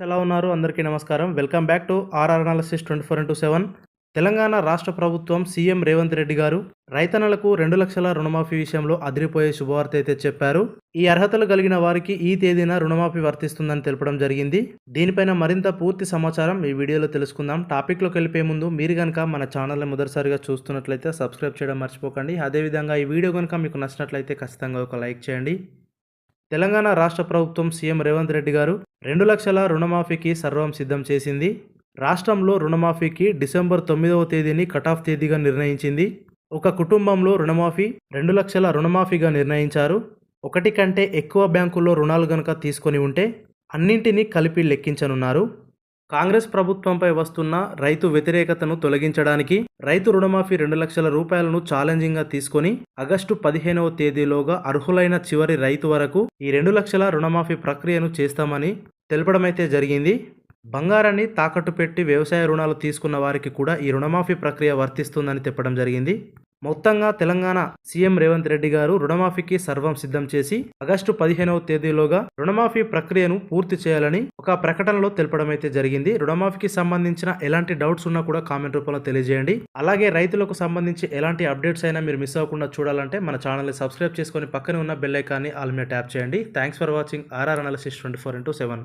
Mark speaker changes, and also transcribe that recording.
Speaker 1: ఎలా ఉన్నారు? అందరికీ నమస్కారం. Welcome back to RR analysis twenty four into seven. Telangana రాష్ట్ర ప్రభుత్వం సీఎం రేవంత్ రెడ్డి గారు రైతన్నలకు రెండు లక్షల రుణమాఫీ విషయంలో అదిరిపోయే శుభవార్త అయితే చెప్పారు. ఈ అర్హతలు కలిగిన వారికి ఈ తేదీన రుణమాఫీ వర్తిస్తుందని తెలపడం జరిగింది. దీనిపైన మరింత పూర్తి సమాచారం ఈ వీడియోలో తెలుసుకుందాం. టాపిక్లోకి వెళ్ళిపోయే ముందు మీరు కనుక మన ఛానల్ని మొదటిసారిగా చూస్తున్నట్లయితే సబ్స్క్రైబ్ చేయడం మర్చిపోకండి. అదేవిధంగా ఈ వీడియో కనుక మీకు నచ్చినట్లయితే ఖచ్చితంగా ఒక లైక్ చేయండి. తెలంగాణ రాష్ట్ర ప్రభుత్వం సీఎం రేవంత్ రెడ్డి గారు రెండు లక్షల రుణమాఫీకి సర్వం సిద్ధం చేసింది. రాష్ట్రంలో రుణమాఫీకి డిసెంబర్ తొమ్మిదవ తేదీని కటాఫ్ తేదీగా నిర్ణయించింది. ఒక కుటుంబంలో రుణమాఫీ రెండు లక్షల రుణమాఫీగా నిర్ణయించారు. ఒకటి కంటే ఎక్కువ బ్యాంకుల్లో రుణాలు గనుక తీసుకొని ఉంటే అన్నింటినీ కలిపి లెక్కించనున్నారు. కాంగ్రెస్ ప్రభుత్వంపై వస్తున్న రైతు వ్యతిరేకతను తొలగించడానికి రైతు రుణమాఫీ రెండు లక్షల రూపాయలను ఛాలెంజింగ్గా తీసుకొని ఆగస్టు పదిహేనవ తేదీలోగా అర్హులైన చివరి రైతు వరకు ఈ రెండు లక్షల రుణమాఫీ ప్రక్రియను చేస్తామని తెలపడమైతే జరిగింది. బంగారాన్ని తాకట్టు పెట్టి వ్యవసాయ రుణాలు తీసుకున్న వారికి కూడా ఈ రుణమాఫీ ప్రక్రియ వర్తిస్తుందని చెప్పడం జరిగింది. మొత్తంగా తెలంగాణ సీఎం రేవంత్ రెడ్డి గారు రుణమాఫీకి సర్వం సిద్ధం చేసి ఆగస్టు పదిహేనవ తేదీలోగా రుణమాఫీ ప్రక్రియను పూర్తి చేయాలని ఒక ప్రకటనలో తెలపడం అయితే జరిగింది. రుణమాఫీకి సంబంధించిన ఎలాంటి డౌట్స్ ఉన్నా కూడా కామెంట్ రూపంలో తెలియజేయండి. అలాగే రైతులకు సంబంధించి ఎలాంటి అప్డేట్స్ అయినా మీరు మిస్ అవ్వకుండా చూడాలంటే మన ఛానల్ని సబ్స్క్రైబ్ చేసుకొని పక్కనే ఉన్న బెల్ ఐకాన్ని ఆల్ మీద ట్యాప్ చేయండి. Thanks for watching. RR analysis twenty four into seven.